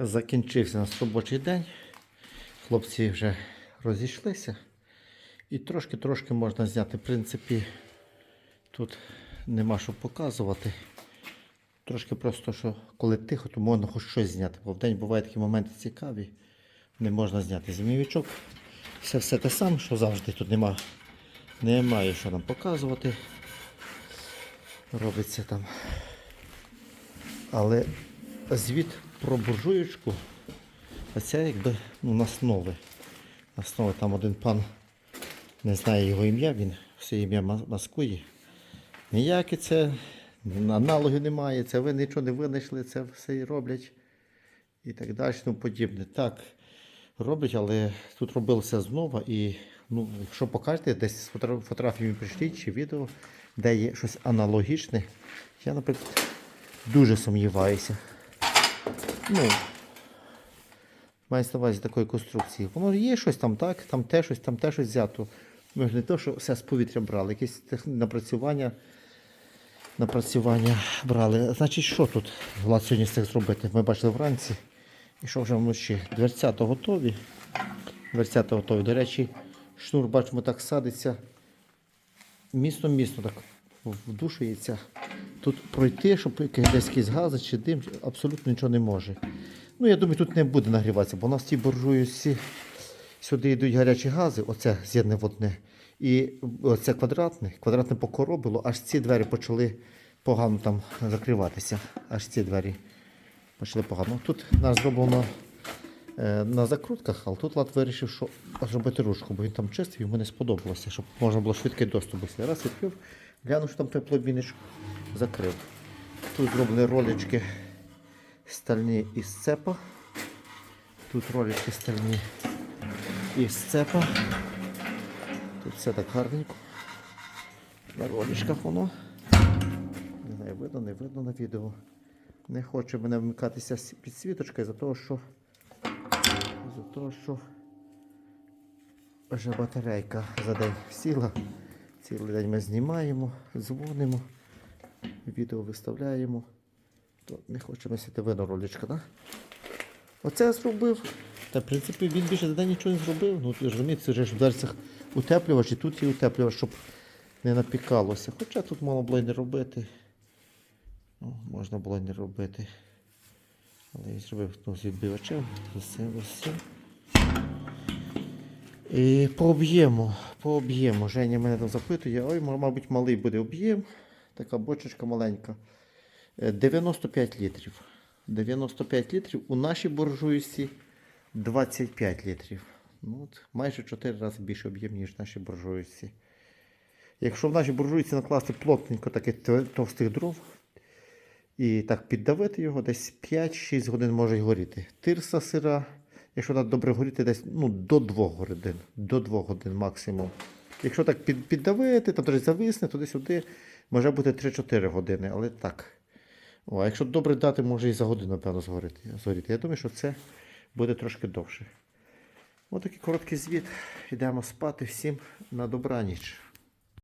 Закінчився наш робочий день. Хлопці вже розійшлися. І трошки-трошки можна зняти. В принципі, тут нема що показувати. Трошки просто, що коли тихо, то можна хоч щось зняти. Бо в день бувають такі моменти цікаві. Не можна зняти змійовичок. Все все те саме, що завжди тут нема, немає що нам показувати. Робиться там. Але звіт про буржуєчку, а це якби ну, у нас нове. У там один пан, не знає його ім'я, він все ім'я маскує. Ніякі це аналогів немає, це ви нічого не винайшли, це все і роблять. І так далі, тому подібне. Так, роблять, але тут робилося знову. І ну, якщо покажете, десь з фотограф- фотографіями прийшліть чи відео, де є щось аналогічне, я, наприклад, дуже сумніваюся. Ну, мається на увазі такої конструкції. Воно є щось там, так, там те щось, там те щось взято. Ми ж не то, що все з повітря брали, якісь напрацювання, напрацювання брали. Значить, що тут Влад сьогодні встиг зробити? Ми бачили вранці. І що вже вночі? Дверцята готові. Дверцята готові. До речі, шнур, бачимо, так садиться. Місно-місно так вдушується. Тут пройти, щоб десь якийсь газ чи дим, абсолютно нічого не може. Ну, я думаю, тут не буде нагріватися, бо у нас ті буржуюсі сюди йдуть гарячі гази, оце з'єдне в одне. І оце квадратне, квадратне покоробило, аж ці двері почали погано там закриватися. Аж ці двері почали погано. Тут нас зроблено е, на закрутках, але тут Лад вирішив, що зробити ручку, бо він там чистий, йому не сподобалося, щоб можна було швидкий доступ. Раз відкрив, глянув, що там теплообмінничок закрив. Тут зроблені ролички стальні із цепа. Тут ролички стальні із цепа. Тут все так гарненько. На роличках воно. Не знаю, видно, не видно на відео. Не хоче мене вмикатися з підсвіточкою за того, що за того, що вже батарейка за день сіла. Цілий день ми знімаємо, дзвонимо, відео виставляємо. То не хочемо сіти видно роличка, так? Оце я зробив. Та в принципі він більше за день нічого не зробив. Ну, розумієте, це ж в дверцях утеплювач і тут є утеплювач, щоб не напікалося. Хоча тут мало було й не робити. Ну, можна було й не робити. Але я зробив ну, з відбивачем. І по по об'єму. Женя мене там запитує, ой, мабуть, малий буде об'єм. Така бочечка маленька. Е, 95 літрів. 95 літрів. У нашій буржуйці 25 літрів. Ну, от, майже 4 рази більше об'єм, ніж в нашій буржуйці. Якщо в нашій буржуйці накласти плотненько таких товстих дров і так піддавити його, десь 5-6 годин може й горіти. Тирса сира, якщо так добре горіти, десь ну, до 2 годин. До 2 годин максимум. Якщо так під, піддавити, там трохи зависне, туди-сюди може бути 3-4 години, але так. О, а якщо добре дати, може і за годину, напевно, згоріти. згоріти. Я думаю, що це буде трошки довше. Ось такий короткий звіт. Йдемо спати всім на добраніч.